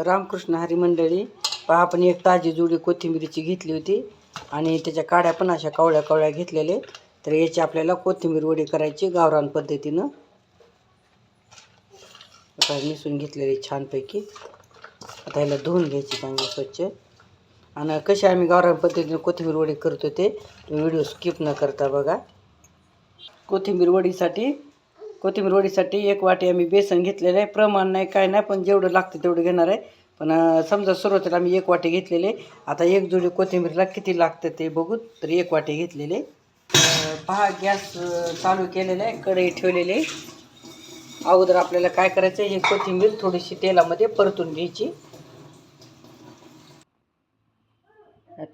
रामकृष्ण हरी मंडळी पहा आपण एक ताजी जुडी कोथिंबीरीची घेतली होती आणि त्याच्या काड्या पण अशा कवळ्या कवळ्या घेतलेले तर याची आपल्याला कोथिंबीर वडी करायची गावरान पद्धतीनं. आता मिसून घेतलेली छानपैकी. आता ह्याला धुवून घ्यायची चांगली स्वच्छ. आणि कशी आम्ही गावरान पद्धतीनं कोथिंबीर वडी करतो ते व्हिडिओ स्किप न करता बघा. कोथिंबीर वडीसाठी कोथिंबीरवडीसाठी एक वाटी आम्ही बेसन घेतलेलं आहे. प्रमाण नाही काय नाही पण जेवढं लागतं तेवढं घेणार आहे. पण समजा सुरुवातीला आम्ही एक वाटी घेतलेले आता एक जोडी कोथिंबीरला किती लागतं ते बघू. तर एक वाटी घेतलेले पहा गॅस चालू केलेला आहे. कढई ठेवलेले अगोदर आपल्याला काय करायचं हे कोथिंबीर थोडीशी तेलामध्ये परतून घ्यायची.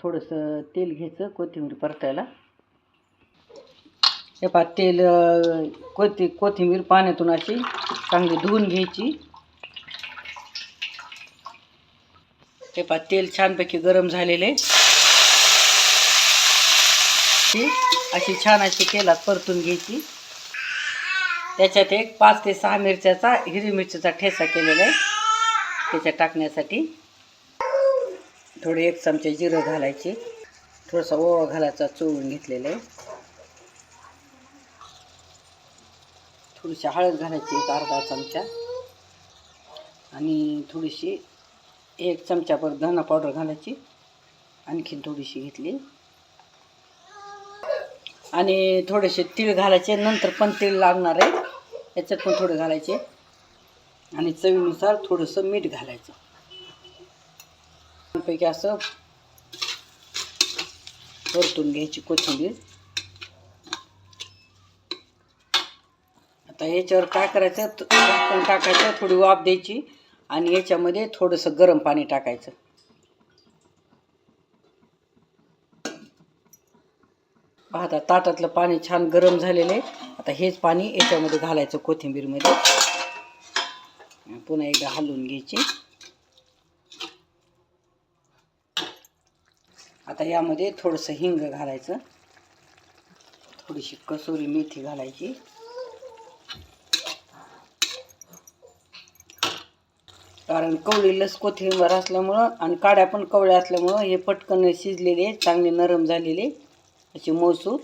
थोडंसं तेल घ्यायचं कोथिंबीर परतायला. हे पहा तेल कोथी कोथिंबीर पाण्यातून अशी चांगली धुवून घ्यायची. हे पहा तेल छानपैकी गरम झालेले. ती अशी छान अशी तेलात परतून घ्यायची. त्याच्यात एक पाच ते सहा मिरच्याचा हिरवी मिरचीचा ठेसा केलेला आहे. त्याच्यात टाकण्यासाठी थोडे एक चमचे जिरं घालायचे. थोडासा ओवा घालायचा चोळून घेतलेलं आहे. थोडीशी हळद घालायची एक अर्धा चमचा. आणि थोडीशी एक चमचाभर धना पावडर घालायची. आणखीन थोडीशी घेतली. आणि थोडेसे तीळ घालायचे. नंतर पण तीळ लागणार आहे. याच्यात पण थोडे घालायचे. आणि चवीनुसार थोडंसं मीठ घालायचं. पैकी असं परतून घ्यायची कोथिंबीर. आता याच्यावर काय करायचं? झाकण टाकायचं थोडी वाफ द्यायची आणि याच्यामध्ये थोडंसं गरम पाणी टाकायचं. पाहता ताटातलं पाणी छान गरम झालेलं आहे. आता हेच पाणी याच्यामध्ये घालायचं कोथिंबीरमध्ये. पुन्हा एकदा हलवून घ्यायची. आता यामध्ये थोडंसं हिंग घालायचं. थोडीशी कसुरी मेथी घालायची. कारण कवळी लस कोथिंबीर असल्यामुळं आणि काड्या पण कवळ्या असल्यामुळं हे पटकन शिजलेले चांगले नरम झालेले असे मोसूर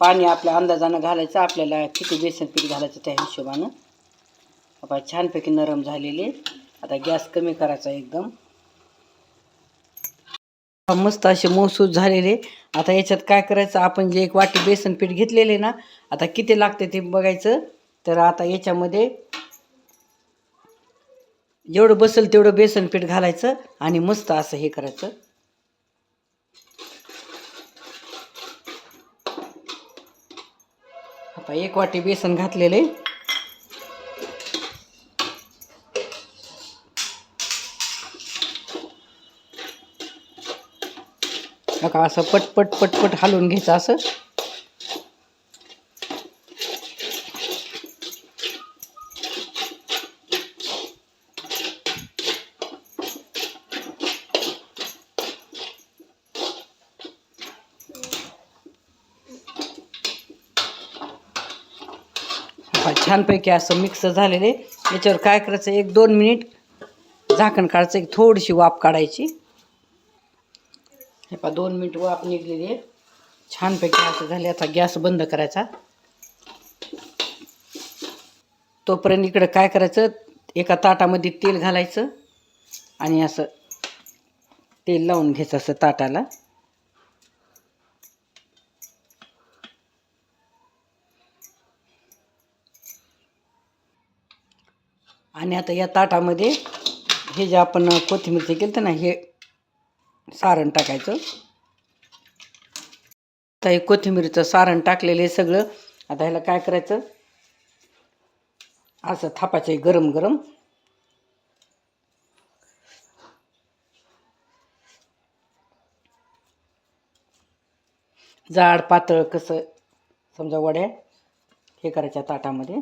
पाणी आपल्या अंदाजानं घालायचं आपल्याला किती बेसन पीठ घालायचं त्या हिशोबानं. आपण छानपैकी नरम झालेले आता गॅस कमी करायचा एकदम. मस्त असे मौसूद झालेले आता याच्यात काय करायचं आपण जे एक वाटी बेसन पीठ घेतलेले ना आता किती लागते ते बघायचं. तर आता याच्यामध्ये जेवढं बसेल तेवढं बेसन पीठ घालायचं आणि मस्त असं हे करायचं. आता एक वाटी बेसन घातलेले नका असं पटपट पटपट हलवून घ्यायचं असं. छानपैकी असं मिक्स झालेले याच्यावर काय करायचं एक दोन मिनिट झाकण काढायचं एक थोडीशी वाफ काढायची. हे पा दोन मिनिट वाफ निघलेली आहे. छानपैकी असं झाले आता गॅस बंद करायचा. तोपर्यंत इकडं काय करायचं एका ताटामध्ये तेल घालायचं आणि असं तेल लावून घ्यायचं असं ताटाला. आणि आता या ताटामध्ये हे जे आपण कोथिंबीरचं केलं तर ना हे सारण टाकायचं. आता हे कोथिंबीरचं सारण टाकलेलं आहे सगळं. आता ह्याला काय करायचं? असं थापायचं आहे गरम गरम जाड पातळ कसं समजा वड्या हे करायच्या ताटामध्ये.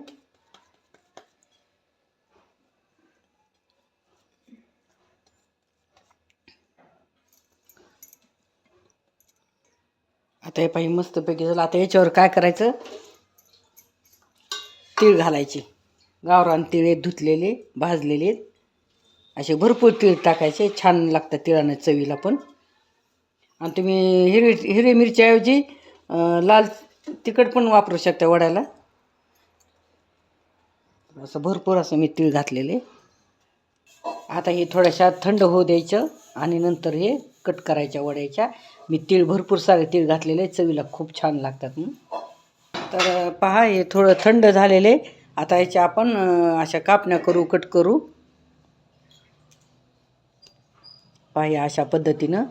आता हे पाहिजे मस्तपैकी झालं. आता याच्यावर काय करायचं? तीळ घालायचे. गावरान तिळे धुतलेले भाजलेले असे भरपूर तीळ टाकायचे. छान लागतात तिळानं चवीला पण. आणि तुम्ही हिरवी हिरवी मिरच्याऐवजी लाल तिखट पण वापरू शकता वड्याला. असं भरपूर असं मी तीळ घातलेले. आता हे थोड्याशा थंड होऊ द्यायचं आणि नंतर हे कट करायच्या वड्याच्या. मी तीळ भरपूर सारे तीळ घातलेले चवीला खूप छान लागतात तर पहा हे थोडं थंड झालेले. आता याच्या आपण अशा कापण्या करू कट करू. पहा अशा पद्धतीनं.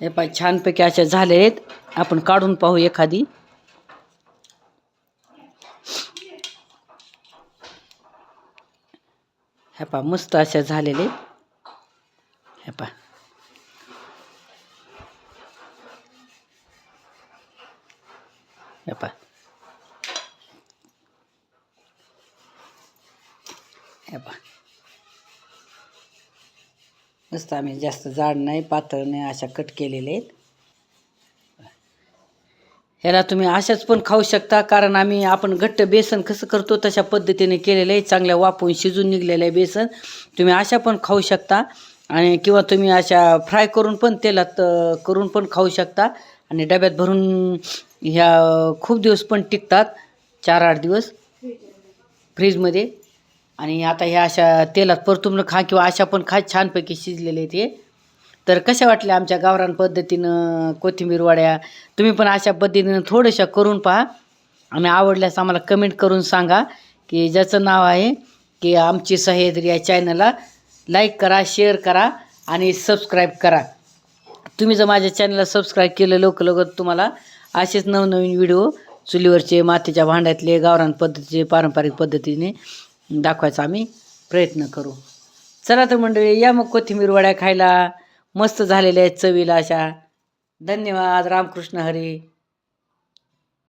हे पाय छानपैकी अशा झाले आहेत. आपण काढून पाहू एखादी. पा मस्त अशा झालेले. हे पा. हे पा. हे पा. मस्त आम्ही जास्त जाड नाही पातळ नाही अशा कट केलेले आहेत. ह्याला तुम्ही अशाच पण खाऊ शकता कारण आम्ही आपण घट्ट बेसन कसं करतो तशा पद्धतीने केलेलं आहे. चांगल्या वापरून शिजून निघलेलं आहे बेसन. तुम्ही अशा पण खाऊ शकता. आणि किंवा तुम्ही अशा फ्राय करून पण तेलात करून पण खाऊ शकता. आणि डब्यात भरून ह्या खूप दिवस पण टिकतात. चार आठ दिवस. फ्रीजमध्ये. आणि आता ह्या अशा तेलात परतून खा किंवा अशा पण खा छानपैकी शिजलेले आहेत तर कशा वाटल्या आमच्या गावरान पद्धतीनं कोथिंबीर वड्या? तुम्ही पण अशा पद्धतीनं थोड्याशा करून पहा आणि आवडल्यास आम्हाला कमेंट करून सांगा की ज्याचं नाव आहे की आमची सह्याद्री या चॅनलला लाईक करा शेअर करा आणि सबस्क्राईब करा. तुम्ही जर माझ्या चॅनलला सबस्क्राईब केलं लवकर लवकर तुम्हाला असेच नवनवीन व्हिडिओ चुलीवरचे मातीच्या भांड्यातले गावरान पद्धतीचे पारंपरिक पद्धतीने दाखवायचा आम्ही प्रयत्न करू. चला तर मंडळी या मग कोथिंबीर वड्या खायला. मस्त झालेल्या आहेत चवीला अशा. धन्यवाद. रामकृष्ण हरी.